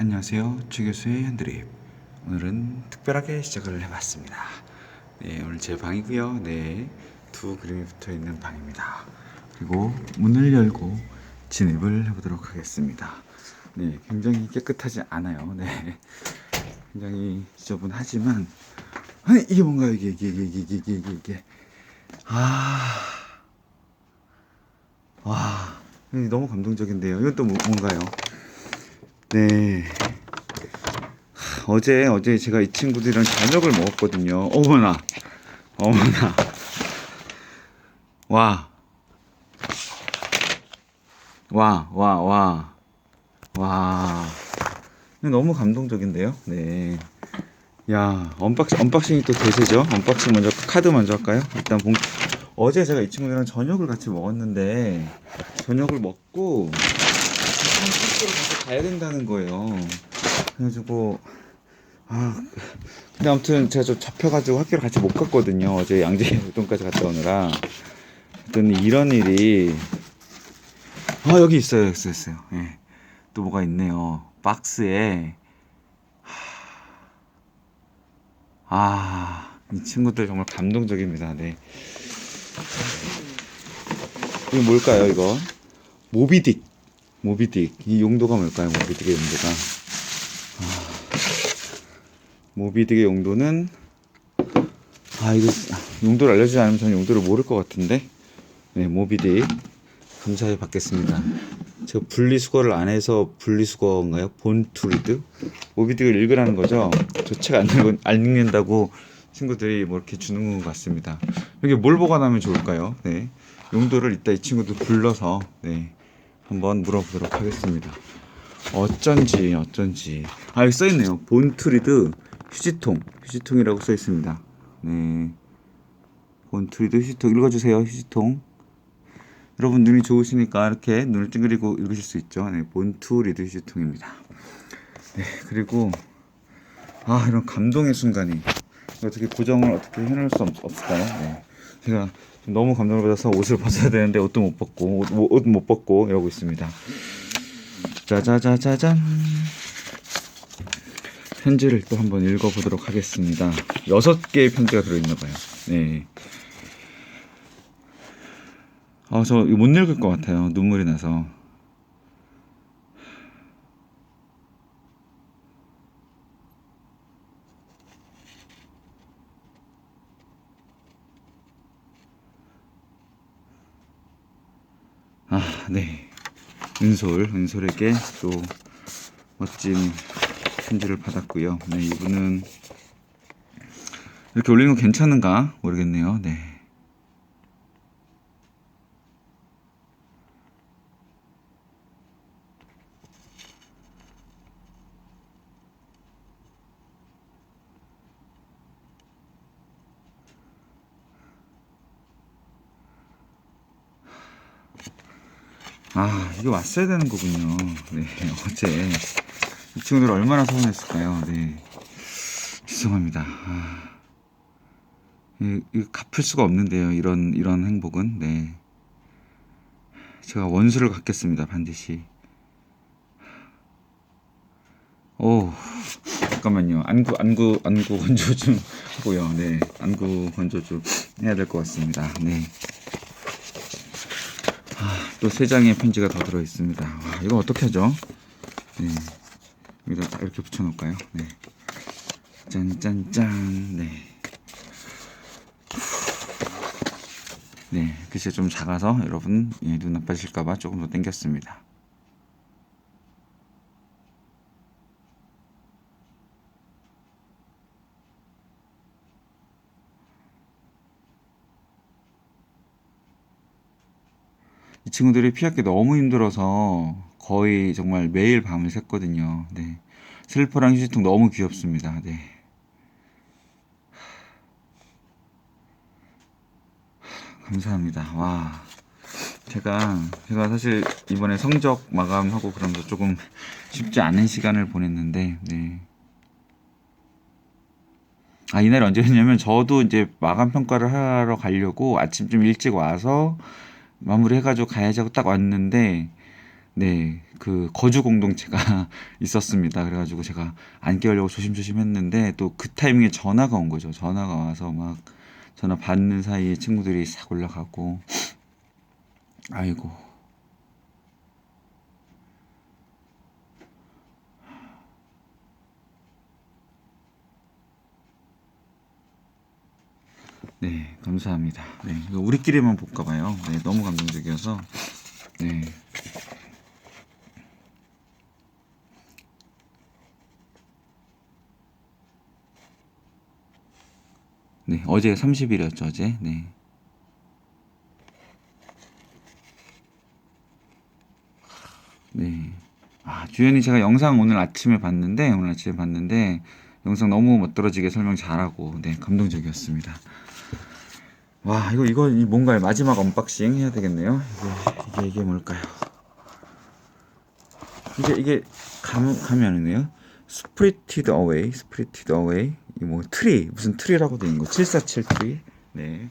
안녕하세요. 최교수의 현드립. 오늘은 특별하게 시작을 해봤습니다. 네, 오늘 제 방이고요. 네, 두 그림이 붙어 있는 방입니다. 그리고 문을 열고 진입을 해보도록 하겠습니다. 네, 굉장히 깨끗하지 않아요. 네, 굉장히 지저분하지만 아니 이게 뭔가요? 이게 이게 이게 이게 이게 이게 이게 아, 와, 너무 감동적인데요. 이건 또 뭐- 뭔가요? 네. 하, 어제 어제 제가 이 친구들이랑 저녁을 먹었거든요. 어머나, 어머나. 와, 와, 와, 와, 와. 너무 감동적인데요. 네. 야, 언박싱, 언박싱이 또 대세죠. 언박싱 먼저 카드 먼저 할까요? 일단 봉. 어제 제가 이 친구들이랑 저녁을 같이 먹었는데 저녁을 먹고 학교를 가서 가야 된다는 거예요. 그래가지고 아 근데 아무튼 제가 좀 잡혀가지고 학교를 같이 못 갔거든요. 어제 양재동까지 갔다 오느라. 그랬더니 이런 일이 아 여기 있어요, 여기 있어요. 있어요. 예. 또 뭐가 있네요. 박스에 아, 이 친구들 정말 감동적입니다. 네. 이거 뭘까요, 이거? 모비딕. 모비딕. 이 용도가 뭘까요, 모비딕의 용도가? 아, 모비딕의 용도는, 아, 이거, 용도를 알려주지 않으면 저는 용도를 모를 것 같은데. 네, 모비딕. 감사히 받겠습니다. 제가 분리수거를 안 해서 분리수거인가요? 본투리드? 모비딕을 읽으라는 거죠. 저 책 안 읽은 안 읽는다고 친구들이 뭐 이렇게 주는 것 같습니다. 여기 뭘 보관하면 좋을까요? 네. 용도를 이따 이 친구들 불러서 네. 한번 물어보도록 하겠습니다. 어쩐지 어쩐지 아 여기 써 있네요. 본투리드 휴지통 휴지통이라고 써 있습니다. 네. 본투리드 휴지통 읽어주세요. 휴지통. 여러분 눈이 좋으시니까 이렇게 눈을 찡그리고 읽으실 수 있죠. 네, 본투 리드 휴지통입니다. 네, 그리고 아 이런 감동의 순간이 어떻게 고정을 어떻게 해놓을 수 없, 없을까요? 네. 제가 너무 감동을 받아서 옷을 벗어야 되는데 옷도 못 벗고 옷 못 벗고 이러고 있습니다. 짜자자자잔 편지를 또 한번 읽어보도록 하겠습니다. 여섯 개의 편지가 들어있나 봐요. 네. 아, 저 이거 못 읽을 것 같아요. 눈물이 나서. 아, 네. 은솔, 은솔에게 또 멋진 편지를 받았고요. 네, 이분은 이렇게 올리는 거 괜찮은가 모르겠네요. 네. 아, 이게 왔어야 되는 거군요. 네, 어제. 이 친구들 얼마나 서운했을까요? 네. 죄송합니다. 아, 이, 이 갚을 수가 없는데요. 이런, 이런 행복은. 네. 제가 원수를 갚겠습니다. 반드시. 오, 잠깐만요. 안구, 안구, 안구 건조 좀 하고요. 네. 안구 건조 좀 해야 될 것 같습니다. 네. 또 세 장의 편지가 더 들어 있습니다. 와, 이거 어떻게 하죠? 네. 여기다 딱 이렇게 붙여 놓을까요? 네. 짠짠짠. 네. 네, 글씨 좀 작아서 여러분 예, 눈 나빠질까봐 조금 더 당겼습니다. 이 친구들이 피하기 너무 힘들어서 거의 정말 매일 밤을 샜거든요. 네. 슬퍼랑 휴지통 너무 귀엽습니다. 네. 감사합니다. 와. 제가, 제가 사실 이번에 성적 마감하고 그러면서 조금 쉽지 않은 시간을 보냈는데, 네. 아, 이날 언제였냐면 저도 이제 마감 평가를 하러 가려고 아침 좀 일찍 와서 마무리 해가지고 가야지 하고 딱 왔는데 네, 그 거주 공동체가 있었습니다. 그래가지고 제가 안 깨우려고 조심조심 했는데 또 그 타이밍에 전화가 온 거죠. 전화가 와서 막 전화 받는 사이에 친구들이 싹 올라가고 아이고 네 감사합니다 네 이거 우리끼리만 볼까 봐요 네 너무 감동적이어서 네 네, 어제 30일이었죠, 어제. 네. 네. 아, 주연이 제가 영상 오늘 아침에 봤는데, 오늘 아침에 봤는데, 영상 너무 멋들어지게 설명 잘하고, 네, 감동적이었습니다. 와, 이거, 이거, 이 뭔가요? 마지막 언박싱 해야 되겠네요. 이게, 이게, 이게 뭘까요? 이게, 이게, 감, 가면이네요. 스프리티드 어웨이, 스프리티드 어웨이. 이 뭐, 트리, 무슨 트리라고 돼 있는 거. 747 트리. 네.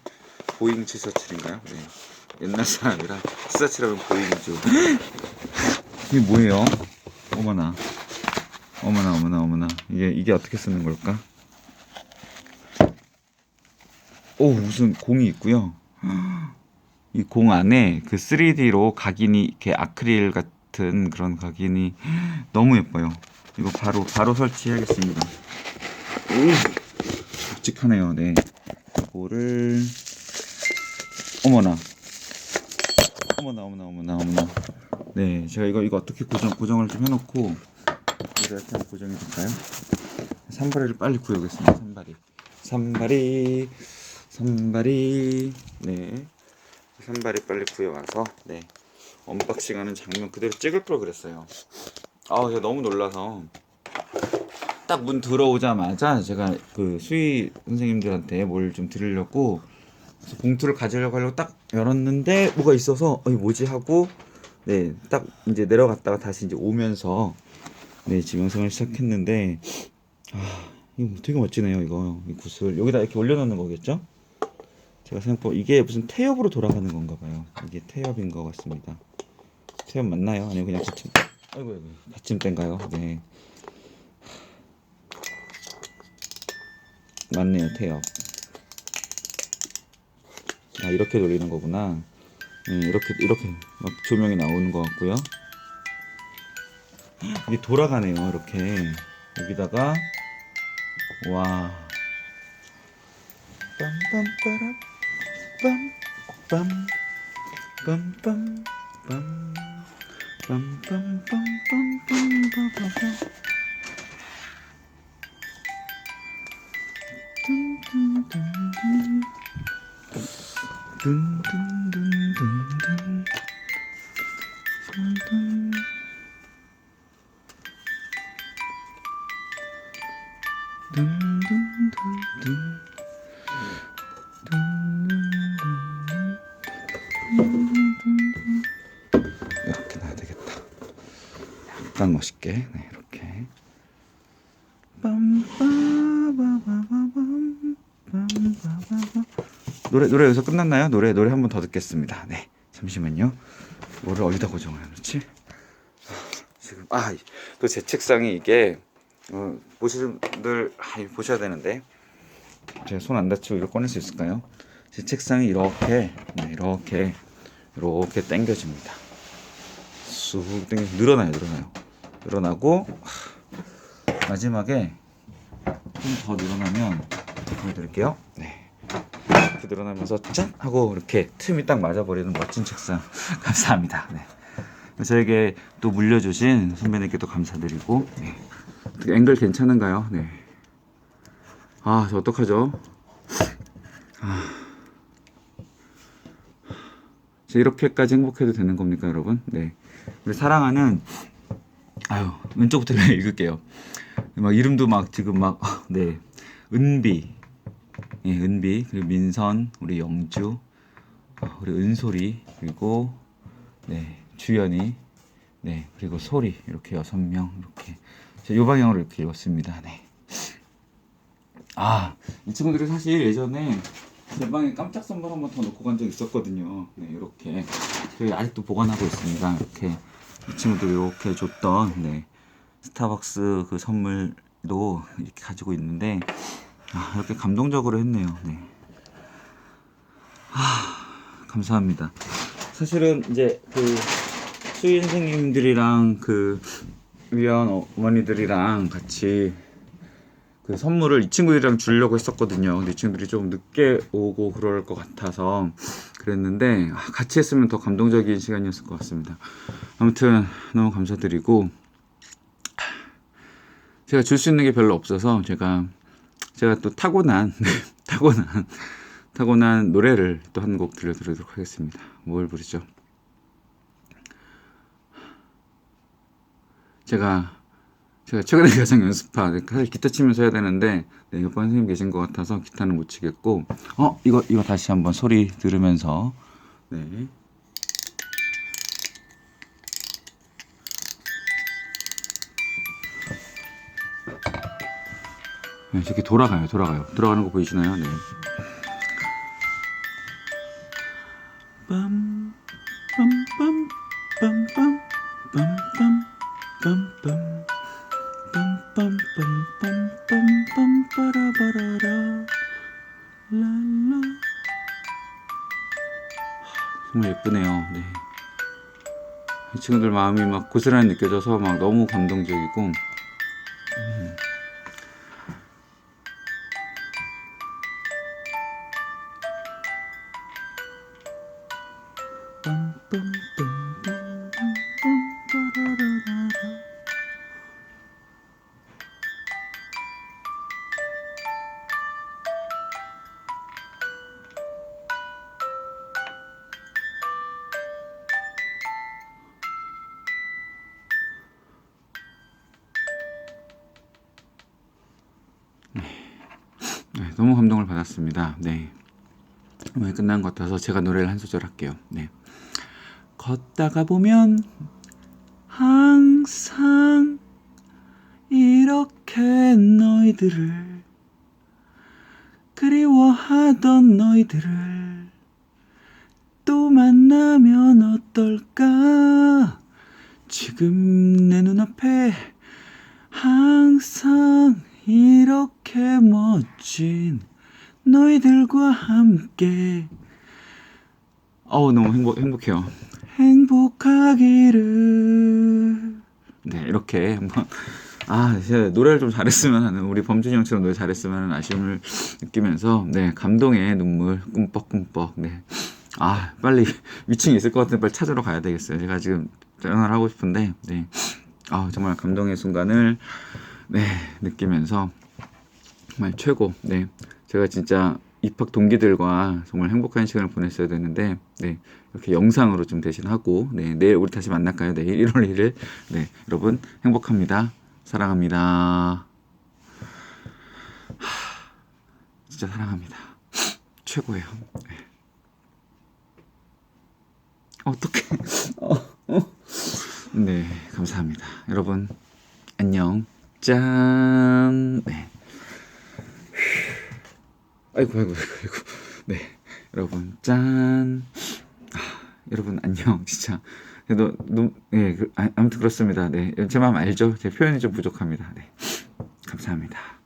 보잉 747인가요? 네. 옛날 사람이라 747하면 보잉이죠. 이게 뭐예요? 어머나. 어머나, 어머나, 어머나. 이게, 이게 어떻게 쓰는 걸까? 오, 무슨 공이 있고요. 이 공 안에 그 3D로 각인이 이렇게 아크릴 같은 그런 각인이 너무 예뻐요. 이거 바로 바로 설치해야겠습니다. 오, 묵직하네요. 네. 이거를 어머나. 어머나 어머나 어머나 어머나. 네, 제가 이거 이거 어떻게 고정 고정을 좀 해놓고 이거 이렇게 한번 고정해 줄까요? 산발이를 빨리 구해오겠습니다. 산발이. 산발이. 산발이. 네. 산발이 빨리 구해와서 네. 언박싱하는 장면 그대로 찍을 걸 그랬어요. 아, 제가 너무 놀라서 딱 문 들어오자마자 제가 그 수의 선생님들한테 뭘 좀 드리려고 그래서 봉투를 가지려고 하려고 딱 열었는데 뭐가 있어서 어이 뭐지 하고 네 딱 이제 내려갔다가 다시 이제 오면서 네 지금 영상을 시작했는데 아 이거 되게 멋지네요 이거 이 구슬 여기다 이렇게 올려놓는 거겠죠? 제가 생각보다 이게 무슨 태엽으로 돌아가는 건가 봐요. 이게 태엽인 것 같습니다. 태엽 맞나요? 아니면 그냥 받침 아이고 아이고. 받침대인가요? 네. 맞네요 태엽. 아 이렇게 돌리는 거구나. 네, 이렇게 이렇게 막 조명이 나오는 것 같고요. 이게 돌아가네요 이렇게. 여기다가 와. 빰빰빠라 빰빰 빰빰 빰 빰빰빰빰빰빰빰빰빰 둔둔둔둔 둔둔둔둔둔 둔둔 둔둔둔 약간 멋있게, 네, 이렇게. 노래 노래 여기서 끝났나요? 노래 노래 한 번 더 듣겠습니다. 네, 잠시만요. 뭐를 어디다 고정을 해놓지? 지금 아또 제 책상이 이게 어, 보시는 분들 아, 보셔야 되는데 제가 손 안 다치고 이걸 꺼낼 수 있을까요? 제 책상이 이렇게 네, 이렇게 이렇게 당겨집니다. 쑥 당겨 늘어나요, 늘어나요. 늘어나고 하, 마지막에 좀 더 늘어나면 보여드릴게요. 네. 이렇게 늘어나면서 짠 하고 이렇게 틈이 딱 맞아버리는 멋진 책상 감사합니다. 네. 저에게 또 물려주신 선배님께도 감사드리고 네. 앵글 괜찮은가요? 네. 아, 저 어떡하죠? 아. 저 이렇게까지 행복해도 되는 겁니까, 여러분? 네. 우리 사랑하는 아유, 왼쪽부터 읽을게요. 막 이름도 막 지금 막 네. 은비. 예, 은비, 그리고 민선, 우리 영주, 어, 우리 은솔이, 그리고 네, 주연이, 네, 그리고 소리 이렇게 여섯 명 이렇게 요 방향으로 이렇게 읽었습니다. 네. 아, 이 친구들이 사실 예전에 제 방에 깜짝 선물 한 번 더 놓고 간 적 있었거든요. 네, 이렇게 저희 아직도 보관하고 있습니다. 이렇게 이 친구들이 이렇게 줬던 네 스타벅스 그 선물도 이렇게 가지고 있는데 아 이렇게 감동적으로 했네요. 네. 아 감사합니다. 사실은 이제 그 수인 선생님들이랑 그 위원 어머니들이랑 같이 그 선물을 이 친구들이랑 주려고 했었거든요. 근데 이 친구들이 좀 늦게 오고 그럴 것 같아서 그랬는데 아, 같이 했으면 더 감동적인 시간이었을 것 같습니다. 아무튼 너무 감사드리고 제가 줄 수 있는 게 별로 없어서 제가 제가 또 타고난 타고난 타고난 노래를 또 한 곡 들려드리도록 하겠습니다. 뭘 부르죠? 제가 제가 최근에 가장 연습한 사실 기타 치면서 해야 되는데 네, 옆에 선생님 계신 것 같아서 기타는 못 치겠고 어 이거 이거 다시 한번 소리 들으면서 네. 네, 이렇게 돌아가요, 돌아가요. 돌아가는 거 보이시나요? 네. 빰, 빰, 빰, 빰, 빰, 빰, 친구들 마음이 막 고스란히 느껴져서 막 너무 감동적이고 받았습니다. 네. 오늘 끝난 것 같아서 제가 노래를 한 소절 할게요. 네. 걷다가 보면 항상 이렇게 너희들을 그리워하던 너희들을 또 만나면 어떨까 지금 내 눈앞에 항상 이렇게 멋진 너희들과 함께 어우 너무 행복 행복해요. 행복하기를 네 이렇게 한번 아 제가 노래를 좀 잘했으면 하는 우리 범준이 형처럼 노래 잘했으면 하는 아쉬움을 느끼면서 네 감동의 눈물 꿈뻑꿈뻑 네 아 빨리 위층에 있을 것 같은데 빨리 찾으러 가야 되겠어요. 제가 지금 전화를 하고 싶은데 네 아 정말 감동의 순간을 네 느끼면서 정말 최고. 네. 제가 진짜 입학 동기들과 정말 행복한 시간을 보냈어야 되는데, 네. 이렇게 영상으로 좀 대신하고, 네. 내일 우리 다시 만날까요? 내일 1월 1일. 네. 여러분, 행복합니다. 사랑합니다. 하, 진짜 사랑합니다. 최고예요. 네. 어떡해. 어, 어. 네. 감사합니다. 여러분, 안녕. 짠. 네. 아이고 아이고 아이고 네. 여러분 짠. 아, 여러분 안녕. 진짜. 그래도 예 그, 아, 아무튼 그렇습니다. 네 제 마음 알죠? 제 표현이 좀 부족합니다. 네. 감사합니다.